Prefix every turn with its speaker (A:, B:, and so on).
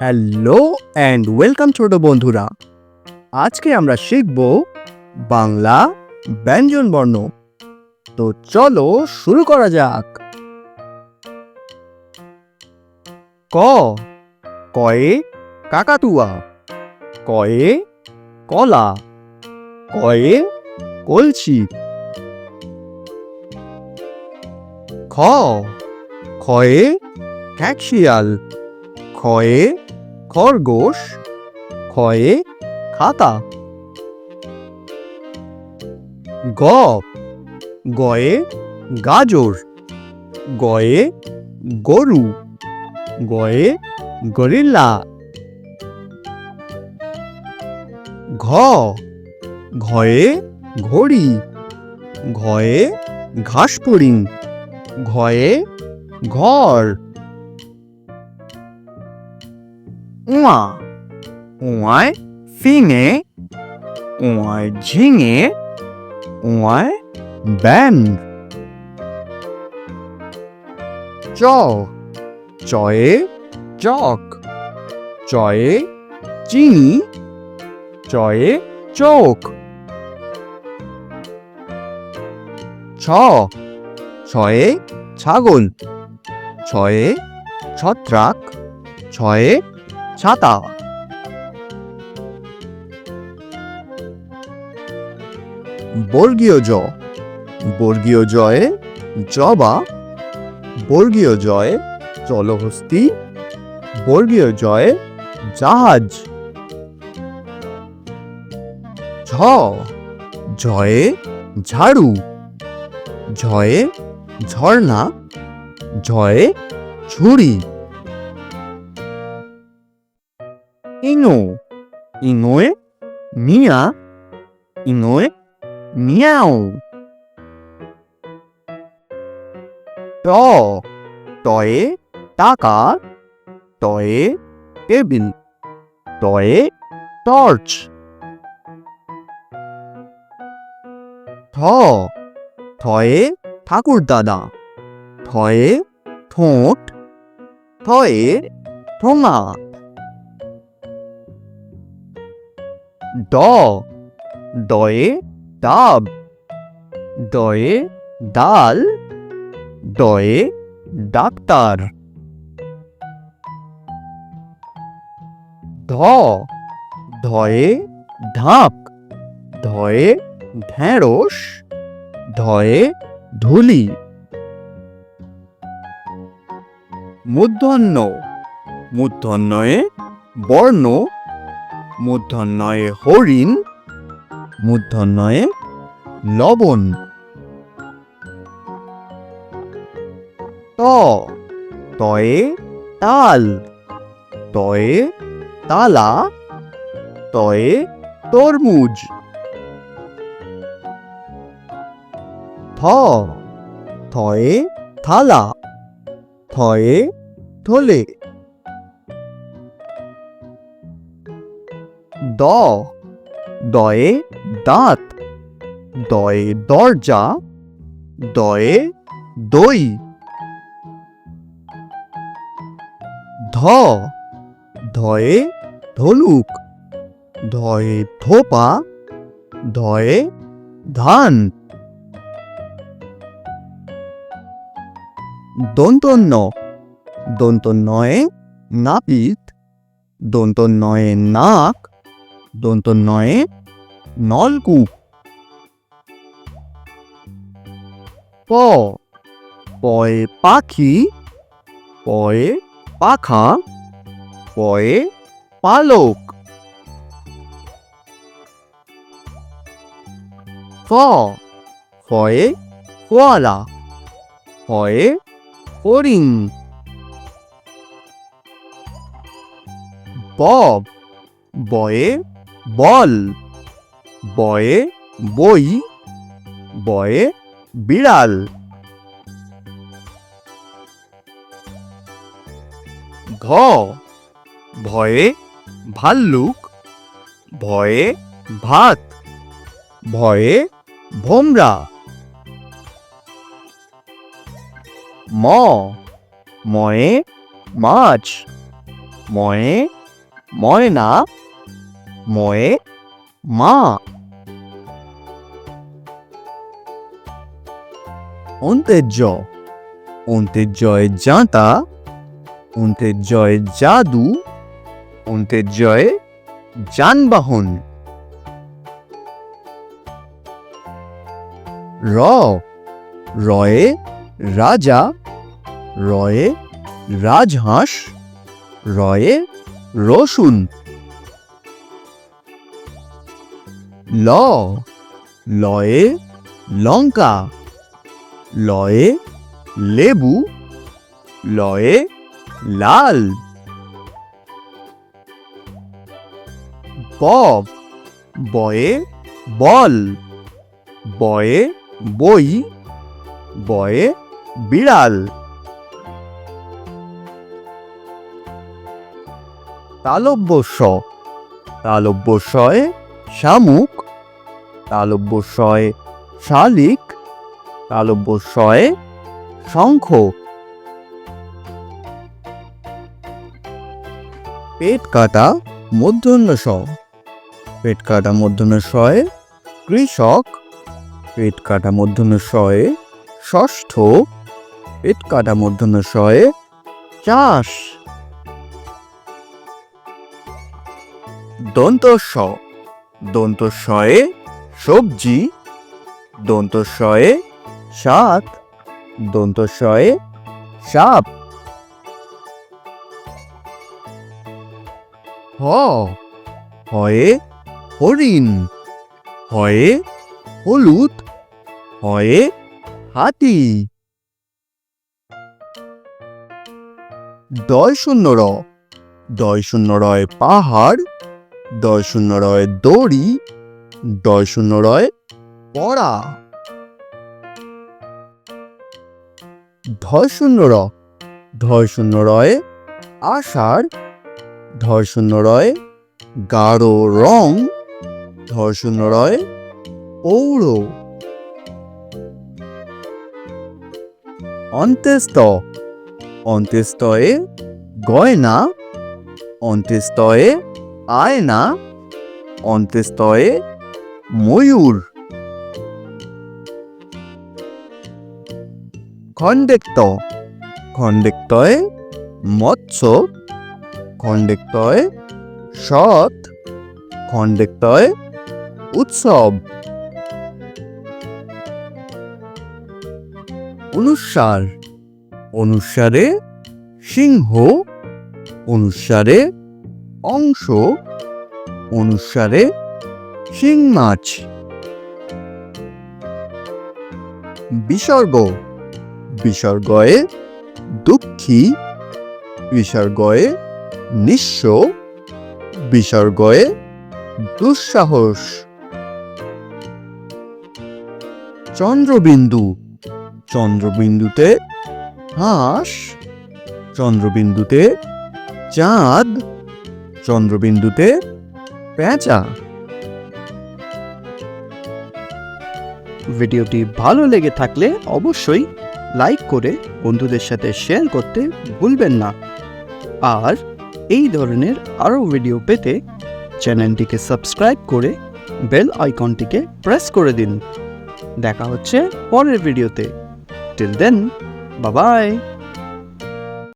A: Hello and welcome ছোট বন্ধুরা। আজকে আমরা শিখব বাংলা ব্যঞ্জন বর্ণ। তো চলো শুরু করা যাক। ক, কয়ে কাকাতুয়া, কয়ে কলা, কয়ে কলসি খ, খয়ে খ্যাকশিয়াল খয়ে খরগোশ খয়ে খাতা। গ, গয়ে গাজর, গয়ে গরু, গয়ে গরিল্লা ঘ, ঘয়ে ঘড়ি, ঘয়ে ঘাসফড়িং ঘয়ে ঘর। উয়া, উয়ায় ফিঙে, উয়ায় ঝিঙে, উয়ায় ব্যান চ চয়ে চক, চয়ে চিনি, চয়ে চোখ ছ, ছয়ে ছাগল, ছয়ে ছত্রাক, ছয়ে ছাতা। বর্গীয় জ। বর্গীয় জয়ে জবা। বর্গীয় জয়ে জলহস্তি। বর্গীয় জয়ে জাহাজ। ঝ। জয়ে ঝাড়ু। ঝয়ে ঝর্ণা। ঝয়ে ঝুড়ি ইনো ইনোয়ে মিয়া ইনোয়ে মিয়াও ট টয়ে টাকা টয়ে টেবিল টয়ে টর্চ ঠ থয়ে ঠাকুর দাদা থয়ে ঠোঁট থয়ে ঠোঙা ড ডয়ে ডাব ডয়ে ডাল ডয়ে ডাক্তার। ধ, ধয়ে ঢাক, ধয়ে ঢেঁড়স, ধয়ে ধুলি। মূর্ধন্য মূর্ধন্যয়ে বর্ণ মূর্ধন্যয়ে হরিণ, মূর্ধন্যয়ে লবণ। ত, তয়ে তাল। তয়ে তালা। তয়ে তরমুজ। থ, থয়ে থালা। থয়ে থলে। দ, দয়ে দাঁত, দয়ে দরজা, দয়ে দই। ধ, ধয়ে ধলুক ধয়ে থোপা ধয়ে ধান। দন্তন্য, দন্তন্নয়ে নাপিত, দন্তন্নয়ে নাক দন্তন্নয়ে নলকূপ। প। পয়ে পাখি। পয়ে পাখা। পয়ে পালক। ফ। ফয়ে ফোয়ালা ফয়ে হরিণ ব। বয়ে বল। বয়ে বই, বয়ে বিড়াল। ঘ। ভয়ে ভাল্লুক, ভয়ে ভাত, ভয়ে ভোমরা। ম। ময়ে মাছ, ময়ে ময়না। ময়ে মা অন্তের জ অন্তের জয়ে জাঁতা অন্তের জয়ে জাদু অন্তের জয়ে যানবাহন র রয়ে রাজা রয়ে রাজহাঁস রয়ে রসুন ল, লয়ে লঙ্কা, লয়ে লেবু, লয়ে লাল। ব বয়ে বল, বয়ে বই, বয়ে বিড়াল। তালব্য স তালব্য শামুক, তালব্য শয়ে শালিক, তালব্য শয়ে শঙ্খ। পেট কাটা মধ্যাহ্ন স পেট কাটা মধ্যাহ্ন কৃষক। পেট কাটা মধ্যাহ্ন শয়ে ষষ্ঠ। পেট কাটা মধ্যাহ্ন চাষ। দন্ত স দন্ত শয়ে সবজি, দন্ত শয়ে সাত দন্ত শয়ে সাপ। হ, হয়ে হরিণ, হয়ে হলুদ, হয়ে হাতি। দয় শূন্য র, দয় শূন্য রয় পাহাড় দয় শূন্য রয় দড়ি, দয় শূন্য রয় পড়া। ধয় শূন্য র, ধয় শূন্য রয় আষাঢ়, ধয় শূন্য রয় গাঢ় রং, ধয় শূন্য রয় পৌর। অন্ত্যেস্ত অন্ত্যেস্তয়ে গয়না অন্ত্যেস্তয়ে আয়না, অন্ত্যেস্তয়ে ময়ূর। খণ্ডেক্ত, খণ্ডেক্তয়ে মৎস্য, খণ্ডেক্তয়ে সৎ, খণ্ডেক্তয়ে উৎসব। অনুসার, অনুসারে সিংহ, অনুসারে অংশ অনুসারে শিং মাছ। বিসর্গ। বিসর্গয়ে দুঃখী। বিসর্গয়ে নিঃস্ব। বিসর্গয়ে দুঃসাহস। চন্দ্রবিন্দু। চন্দ্রবিন্দুতে হাঁস। চন্দ্রবিন্দুতে চাঁদ। চন্দ্রবিন্দুতে পেঁচা।
B: ভিডিওটি ভালো লেগে থাকলে অবশ্যই লাইক করে বন্ধুদের সাথে শেয়ার করতে ভুলবেন না। আর এই ধরনের আরও ভিডিও পেতে চ্যানেলটিকে সাবস্ক্রাইব করে বেল আইকনটিকে প্রেস করে দিন। দেখা হচ্ছে পরের ভিডিওতে। টিল দেন, বাবাই।